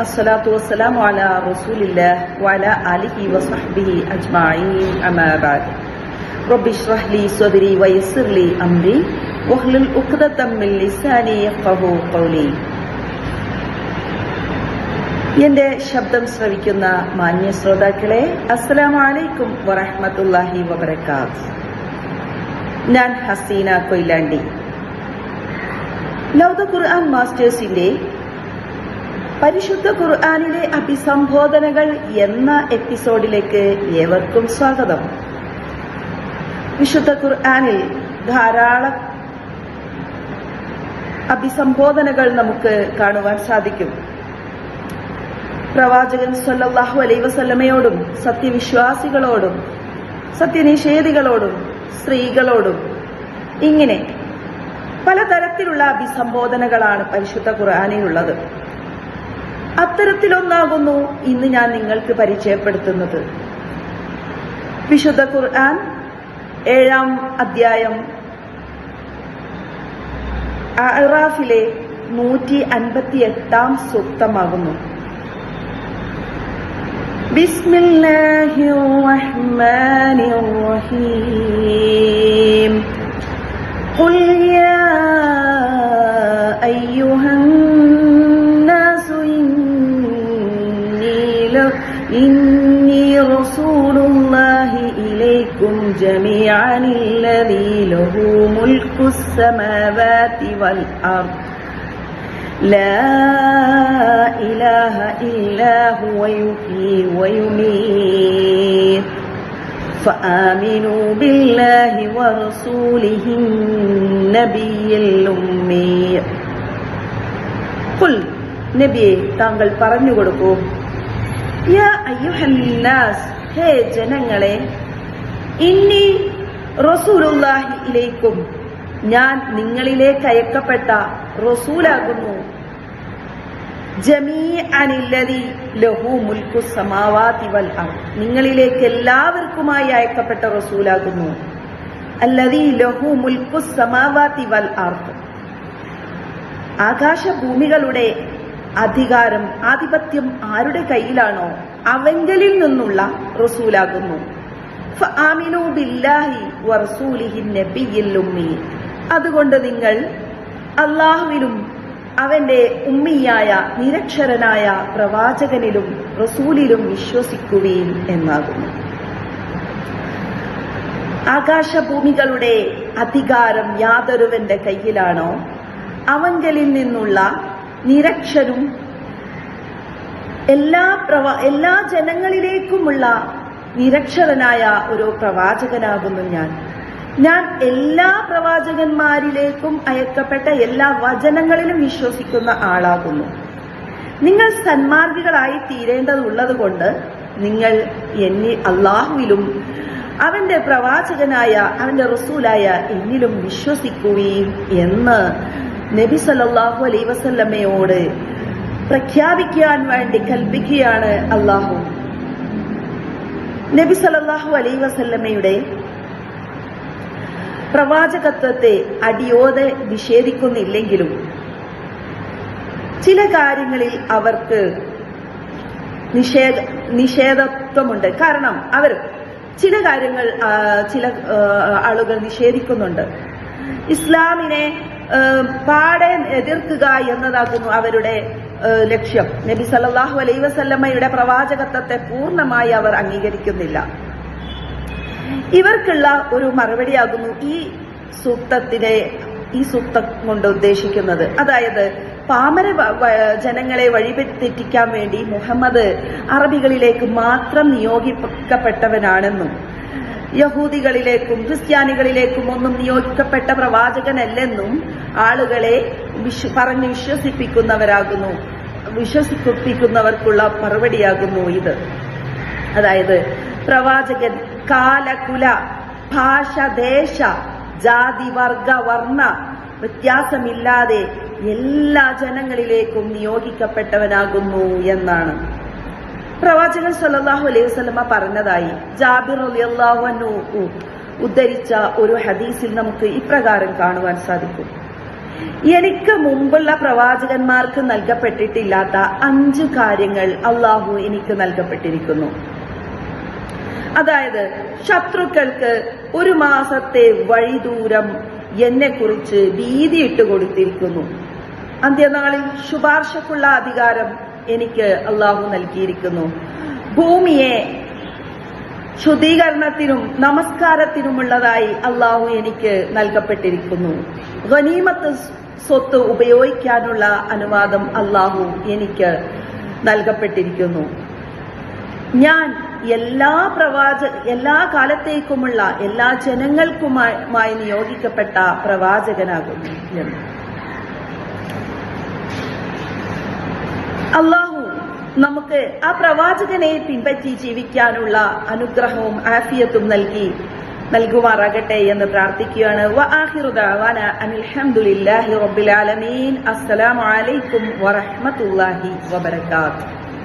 അസ്സലാത്തു എന്റെ ശബ്ദം ശ്രവിക്കുന്ന മാന്യ ശ്രോതാക്കളെ അസ്സലാമു അലൈക്കും വറഹ്മത്തുള്ളാഹി വബറകാത്ത് ഞാൻ ഹസീന കൊയിലാണ്ടി. ലൗദ ഖുർആൻ മാസ്റ്റേഴ്സിന്റെ പരിശുദ്ധ ഖുർആാനിലെ അഭിസംബോധനകൾ എന്ന എപ്പിസോഡിലേക്ക് ഏവർക്കും സ്വാഗതം. വിശുദ്ധ ഖുർആാനിൽ ധാരാളം അഭിസംബോധനകൾ നമുക്ക് കാണുവാൻ സാധിക്കും. പ്രവാചകൻ സല്ലാഹു അലൈഹി വസല്ലമയോടും സത്യവിശ്വാസികളോടും സത്യനിഷേധികളോടും സ്ത്രീകളോടും ഇങ്ങനെ പലതരത്തിലുള്ള അഭിസംബോധനകളാണ് പരിശുദ്ധ ഖുർആാനിലുള്ളത്. അത്തരത്തിലൊന്നാകുന്നു ഇന്ന് ഞാൻ നിങ്ങൾക്ക് പരിചയപ്പെടുത്തുന്നത്. വിശുദ്ധ ഖുർആൻ ഏഴാം അധ്യായം അറാഫിലെ നൂറ്റി അൻപത്തി എട്ടാം സൂക്തമാകുന്നു. ബിസ്മില്ലാഹിർ റഹ്മാനിർ റഹീം. ഖുൽ إليكم جميعا الذي له ملك السماوات والأرض لا إله إلا هو يحيي ويميت فآمنوا بالله ورسوله النبي الأمي قل നബിയെ താങ്കൾ പറഞ്ഞു കൊടുക്കൂ യാ അയ്യുഹന്നാസ് ഹേ ജനങ്ങളെ ഇന്നി റസൂലുള്ളാഹി ഇലേക്കും. ഞാൻ നിങ്ങളിലേക്ക് അയക്കപ്പെട്ട റസൂലാകുന്നു. നിങ്ങളിലേക്ക് എല്ലാവർക്കുമായി അയക്കപ്പെട്ട റസൂലാകുന്നു. അല്ലതി ലഹു മുൽക്കു സമാവാതി വൽ അർദ്. ആകാശഭൂമികളുടെ അധികാരം ആധിപത്യം ആരുടെ കയ്യിലാണോ അവങ്കലിൽ നിന്നുള്ള റസൂലാകുന്നു. ബില്ലാഹി അതുകൊണ്ട് നിങ്ങൾ അള്ളാഹുവിലും അവന്റെ ഉമ്മിയായ നിരക്ഷരനായ പ്രവാചകനിലും റസൂലിലും വിശ്വസിക്കുകയും എന്നാകുന്നു. ആകാശഭൂമികളുടെ അധികാരം യാതൊരുവന്റെ കയ്യിലാണോ? അവങ്കലിൽ നിന്നുള്ള നിരക്ഷരും എല്ലാ പ്രവ എല്ലാ ജനങ്ങളിലേക്കുമുള്ള നിരക്ഷരനായ ഒരു പ്രവാചകനാകുന്നു ഞാൻ. ഞാൻ എല്ലാ പ്രവാചകന്മാരിലേക്കും അയക്കപ്പെട്ട എല്ലാ വചനങ്ങളിലും വിശ്വസിക്കുന്ന ആളാകുന്നു. നിങ്ങൾ സന്മാർഗികളായി തീരേണ്ടതുള്ളത് കൊണ്ട് നിങ്ങൾ എന്നെ അള്ളാഹുവിലും അവന്റെ പ്രവാചകനായ അവന്റെ റസൂലായ എന്നിലും വിശ്വസിക്കുകയും എന്ന് നബി സല്ലല്ലാഹു അലൈ വസല്ലമ്മയോട് പ്രഖ്യാപിക്കാൻ വേണ്ടി കൽപ്പിക്കുകയാണ് അള്ളാഹു. നബി സലല്ലാഹു അലൈ വസല്ലമ്മയുടെ പ്രവാചകത്വത്തെ അടിയോടെ നിഷേധിക്കുന്നില്ലെങ്കിലും ചില കാര്യങ്ങളിൽ അവർക്ക് നിഷേധ നിഷേധത്വമുണ്ട്. കാരണം അവർ ചില കാര്യങ്ങൾ ചില ആളുകൾ നിഷേധിക്കുന്നുണ്ട്. ഇസ്ലാമിനെ പാടെ എതിർക്കുക എന്നതാകുന്നു അവരുടെ ലക്ഷ്യം. നബി സല്ലാഹു അലൈ വസല്ലമ്മയുടെ പ്രവാചകത്വത്തെ പൂർണമായി അവർ അംഗീകരിക്കുന്നില്ല. ഇവർക്കുള്ള ഒരു മറുപടിയാകുന്നു ഈ സൂക്തത്തിനെ ഈ സൂക്തം കൊണ്ട് ഉദ്ദേശിക്കുന്നത്. അതായത് പാമര ജനങ്ങളെ വഴിതെറ്റിക്കാൻ വേണ്ടി മുഹമ്മദ് അറബികളിലേക്ക് മാത്രം നിയോഗിക്കപ്പെട്ടവനാണെന്നും യഹൂദികളിലേക്കും ക്രിസ്ത്യാനികളിലേക്കും ഒന്നും നിയോഗിക്കപ്പെട്ട പ്രവാചകനല്ലെന്നും ആളുകളെ വിശ്വ പറഞ്ഞ് വിശ്വസിപ്പിക്കുന്നവരാകുന്നു. വിശ്വസിപ്പിക്കുന്നവർക്കുള്ള മറുപടിയാകുന്നു ഇത്. അതായത് പ്രവാചകൻ കാലകുല ഭാഷ ദേശ ജാതി വർഗ വർണ വ്യത്യാസമില്ലാതെ എല്ലാ ജനങ്ങളിലേക്കും നിയോഗിക്കപ്പെട്ടവനാകുന്നു എന്നാണ്. പ്രവാചകൻ സല്ലല്ലാഹു അലൈഹി വസല്ലമ പറഞ്ഞതായി ജാബിർ അൻഹു ഉദ്ധരിച്ച ഒരു ഹദീസിൽ നമുക്ക് ഇപ്രകാരം കാണുവാൻ സാധിക്കും. എനിക്ക് മുമ്പുള്ള പ്രവാചകന്മാർക്ക് നൽകപ്പെട്ടിട്ടില്ലാത്ത അഞ്ച് കാര്യങ്ങൾ അള്ളാഹു എനിക്ക് നൽകപ്പെട്ടിരിക്കുന്നു. അതായത് ശത്രുക്കൾക്ക് ഒരു മാസത്തെ വഴിദൂരം എന്നെ കുറിച്ച് ഭീതിയിട്ട് കൊടുത്തിരിക്കുന്നു. അന്ത്യനാളിൽ ശുപാർശക്കുള്ള അധികാരം എനിക്ക് അള്ളാഹു നൽകിയിരിക്കുന്നു. ഭൂമിയെ ശുദ്ധീകരണത്തിനും നമസ്കാരത്തിനുമുള്ളതായി അള്ളാഹു എനിക്ക് നൽകപ്പെട്ടിരിക്കുന്നു. ഗനീമത്ത് സ്വത്ത് ഉപയോഗിക്കാനുള്ള അനുവാദം അള്ളാഹു എനിക്ക് നൽകപ്പെട്ടിരിക്കുന്നു. ഞാൻ എല്ലാ പ്രവാച എല്ലാ കാലത്തേക്കുമുള്ള എല്ലാ ജനങ്ങൾക്കുമായി നിയോഗിക്കപ്പെട്ട പ്രവാചകനാകുന്നു. എന്ന് അള്ളാഹു നമുക്ക് ആ പ്രവാചകനെ പിൻപറ്റി ജീവിക്കാനുള്ള അനുഗ്രഹവും ആഫിയത്തും നൽകി നൽകുമാറാകട്ടെ എന്ന് പ്രാർത്ഥിക്കുകയാണ്. അസ്സലാമു അലൈക്കും വറഹ്മത്തുള്ളാഹി വബറകാതുഹു.